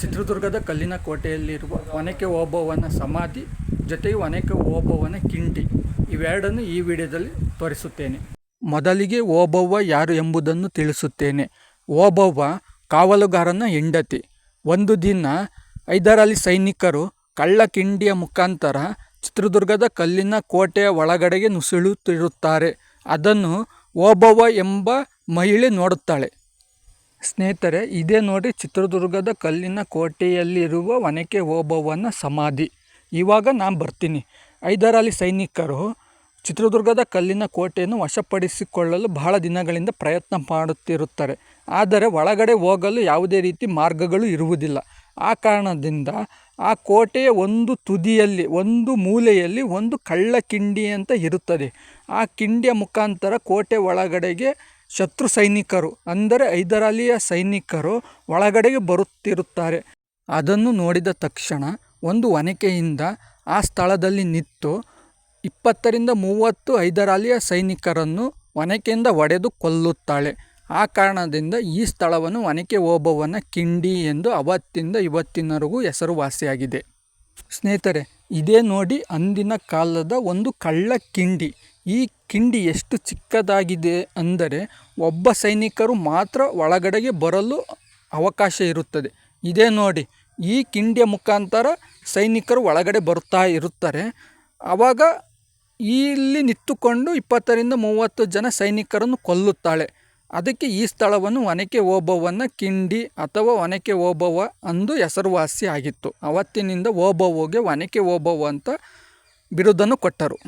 ಚಿತ್ರದುರ್ಗದ ಕಲ್ಲಿನ ಕೋಟೆಯಲ್ಲಿರುವ ಒನಕೆ ಓಬವ್ವನ ಸಮಾಧಿ ಜೊತೆಗೆ ಒನಕೆ ಓಬವ್ವನ ಕಿಂಡಿ ಇವೆರಡನ್ನು ಈ ವಿಡಿಯೋದಲ್ಲಿ ತೋರಿಸುತ್ತೇನೆ. ಮೊದಲಿಗೆ ಓಬವ್ವ ಯಾರು ಎಂಬುದನ್ನು ತಿಳಿಸುತ್ತೇನೆ. ಓಬವ್ವ ಕಾವಲುಗಾರನ ಹೆಂಡತಿ. ಒಂದು ದಿನ ಐದರಲ್ಲಿ ಸೈನಿಕರು ಕಳ್ಳ ಕಿಂಡಿಯ ಮುಖಾಂತರ ಚಿತ್ರದುರ್ಗದ ಕಲ್ಲಿನ ಕೋಟೆಯ ಒಳಗಡೆಗೆ ನುಸುಳುತ್ತಿರುತ್ತಾರೆ. ಅದನ್ನು ಓಬವ್ವ ಎಂಬ ಮಹಿಳೆ ನೋಡುತ್ತಾಳೆ. ಸ್ನೇಹಿತರೆ, ಇದೇ ನೋಡಿ ಚಿತ್ರದುರ್ಗದ ಕಲ್ಲಿನ ಕೋಟೆಯಲ್ಲಿರುವ ಒನಕೆ ಓಬವ್ವನ ಸಮಾಧಿ. ಇವಾಗ ನಾನು ಬರ್ತೀನಿ. ಹೈದರಾಲಿ ಸೈನಿಕರು ಚಿತ್ರದುರ್ಗದ ಕಲ್ಲಿನ ಕೋಟೆಯನ್ನು ವಶಪಡಿಸಿಕೊಳ್ಳಲು ಬಹಳ ದಿನಗಳಿಂದ ಪ್ರಯತ್ನ ಮಾಡುತ್ತಿರುತ್ತಾರೆ. ಆದರೆ ಒಳಗಡೆ ಹೋಗಲು ಯಾವುದೇ ರೀತಿ ಮಾರ್ಗಗಳು ಇರುವುದಿಲ್ಲ. ಆ ಕಾರಣದಿಂದ ಆ ಕೋಟೆಯ ಒಂದು ತುದಿಯಲ್ಲಿ, ಒಂದು ಮೂಲೆಯಲ್ಲಿ ಒಂದು ಕಳ್ಳ ಕಿಂಡಿ ಅಂತ ಇರುತ್ತದೆ. ಆ ಕಿಂಡಿಯ ಮುಖಾಂತರ ಕೋಟೆ ಒಳಗಡೆಗೆ ಶತ್ರು ಸೈನಿಕರು, ಅಂದರೆ ಹೈದರಾಲಿಯ ಸೈನಿಕರು ಒಳಗಡೆಗೆ ಬರುತ್ತಿರುತ್ತಾರೆ. ಅದನ್ನು ನೋಡಿದ ತಕ್ಷಣ ಒಂದು ಒನಕೆಯಿಂದ ಆ ಸ್ಥಳದಲ್ಲಿ ನಿಂತು ಇಪ್ಪತ್ತರಿಂದ ಮೂವತ್ತು ಹೈದರಾಲಿಯ ಸೈನಿಕರನ್ನು ಒನಕೆಯಿಂದ ಒಡೆದು ಕೊಲ್ಲುತ್ತಾಳೆ. ಆ ಕಾರಣದಿಂದ ಈ ಸ್ಥಳವನ್ನು ಒನಕೆ ಓಬವ್ವನ ಕಿಂಡಿ ಎಂದು ಅವತ್ತಿಂದ ಇವತ್ತಿನವರೆಗೂ ಹೆಸರುವಾಸಿಯಾಗಿದೆ. ಸ್ನೇಹಿತರೆ, ಇದೇ ನೋಡಿ ಅಂದಿನ ಕಾಲದ ಒಂದು ಕಳ್ಳ ಕಿಂಡಿ ಈ ಕಿಂಡಿ ಎಷ್ಟು ಚಿಕ್ಕದಾಗಿದೆ ಅಂದರೆ ಒಬ್ಬ ಸೈನಿಕರು ಮಾತ್ರ ಒಳಗಡೆಗೆ ಬರಲು ಅವಕಾಶ ಇರುತ್ತದೆ. ಇದೇ ನೋಡಿ, ಈ ಕಿಂಡಿಯ ಮುಖಾಂತರ ಸೈನಿಕರು ಒಳಗಡೆ ಬರುತ್ತಾ ಇರುತ್ತಾರೆ. ಆವಾಗ ಇಲ್ಲಿ ನಿಂತುಕೊಂಡು ಇಪ್ಪತ್ತರಿಂದ ಮೂವತ್ತು ಜನ ಸೈನಿಕರನ್ನು ಕೊಲ್ಲುತ್ತಾಳೆ. ಅದಕ್ಕೆ ಈ ಸ್ಥಳವನ್ನು ಒನಕೆ ಓಬವ್ವನ ಕಿಂಡಿ ಅಥವಾ ಒನಕೆ ಓಬವ್ವ ಅಂದು ಹೆಸರುವಾಸಿ ಆಗಿತ್ತು ಅವತ್ತಿನಿಂದ ಓಬವ್ವಗೆ ಒನಕೆ ಓಬವ್ವ ಅಂತ ಬಿರುದನ್ನು ಕೊಟ್ಟರು.